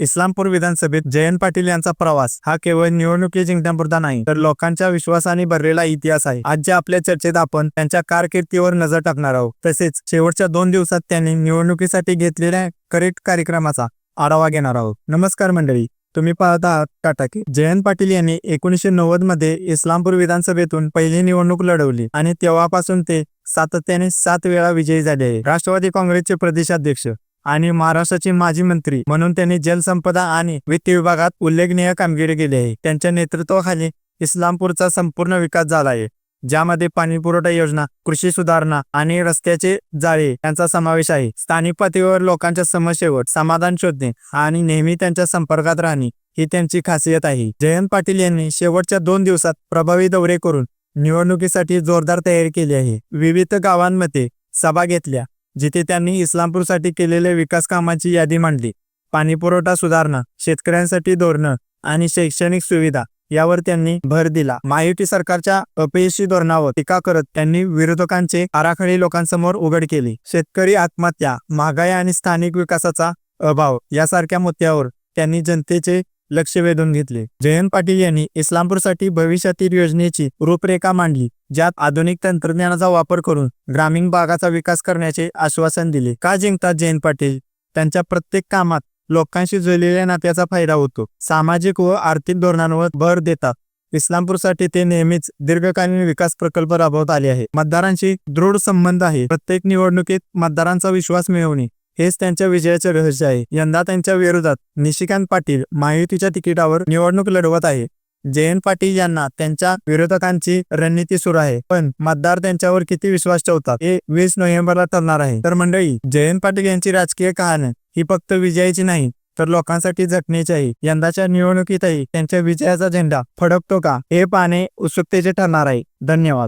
इस्लामपूर विधानसभेत जयंत पाटील यांचा प्रवास हा केवळ निवडणुकी जिंकण्यापुरता नाही तर लोकांच्या विश्वासाने भरलेला इतिहास आहे. आज ज्या आपल्या चर्चेत आपण त्यांच्या कारकिर्दीवर नजर टाकणार आहोत तसेच शेवटच्या दोन दिवसात त्यांनी निवडणुकीसाठी घेतलेल्या करेक्ट कार्यक्रमाचा आढावा घेणार आहोत. नमस्कार मंडळी तुम्ही पाहत आहात टाटाकी जयंत पाटील यांनी एकोणीसशे नव्वदमध्ये इस्लामपूर विधानसभेतून पहिली निवडणूक लढवली आणि तेव्हापासून ते सातत्याने सात वेळा विजयी झाले आहे. राष्ट्रवादी काँग्रेसचे प्रदेशाध्यक्ष आणि महाराष्ट्राचे माजी मंत्री म्हणून त्यांनी जलसंपदा आणि वित्त विभागात उल्लेखनीय कामगिरी केली आहे. त्यांच्या नेतृत्वाखाली इस्लामपूरचा संपूर्ण विकास झाला आहे ज्यामध्ये पाणी पुरवठा योजना कृषी सुधारणा आणि रस्त्याचे जाळे यांचा समावेश आहे. स्थानिक पातळीवर लोकांच्या समस्येवर समाधान शोधणे आणि नेहमी त्यांच्या संपर्कात राहणे ही त्यांची खासियत आहे. जयंत पाटील यांनी शेवटच्या दोन दिवसात प्रभावी दौरे करून निवडणुकीसाठी जोरदार तयारी केली आहे. विविध गावांमध्ये सभा घेतल्या जिथे त्यांनी इस्लामपूरसाठी केलेल्या विकास कामाची यादी मांडली. पाणीपुरवठा सुधारणा शेतकऱ्यांसाठी धोरणं आणि शैक्षणिक सुविधा यावर त्यांनी भर दिला. महायुती सरकारच्या अपयशी धोरणावर टीका करत त्यांनी विरोधकांचे आराखडे लोकांसमोर उघड केली. शेतकरी आत्महत्या महागाई आणि स्थानिक विकासाचा अभाव यासारख्या मुद्द्यावर त्यांनी जनतेचे लक्ष वेधून घेतले. जयंत पाटील यांनी इस्लामपूरसाठी भविष्यातील योजनेची रूपरेखा मांडली ज्यात आधुनिक तंत्रज्ञानाचा वापर करून ग्रामीण भागाचा विकास करण्याचे आश्वासन दिले. का जिंकतात जयंत पाटील? त्यांच्या प्रत्येक कामात लोकांशी जुळलेल्या नात्याचा फायदा होतो. सामाजिक व आर्थिक धोरणांवर भर देतात. इस्लामपूरसाठी ते नेहमीच दीर्घकालीन विकास प्रकल्प राबवत आले आहे मतदारांशी दृढ संबंध आहे. प्रत्येक निवडणुकीत मतदारांचा विश्वास मिळवणे हेच त्यांच्या विजयाचे रहस्य आहे. यंदा त्यांच्या विरोधात निशिकांत पाटील महायुतीच्या तिकिटावर निवडणूक लढवत आहे. जयंत पाटील यांना त्यांच्या विरोधकांची रणनीती सुरू आहे. पण मतदार त्यांच्यावर किती विश्वास ठेवतात हे वीस नोव्हेंबरला ठरणार आहे. तर मंडळी जयंत पाटील यांची राजकीय कहाणी ही फक्त विजयाची नाही तर लोकांसाठी जगण्याची आहे. यंदाच्या निवडणुकीतही त्यांच्या विजयाचा झेंडा फडकतो का हे पाहणे उत्सुकतेचे ठरणार आहे. धन्यवाद.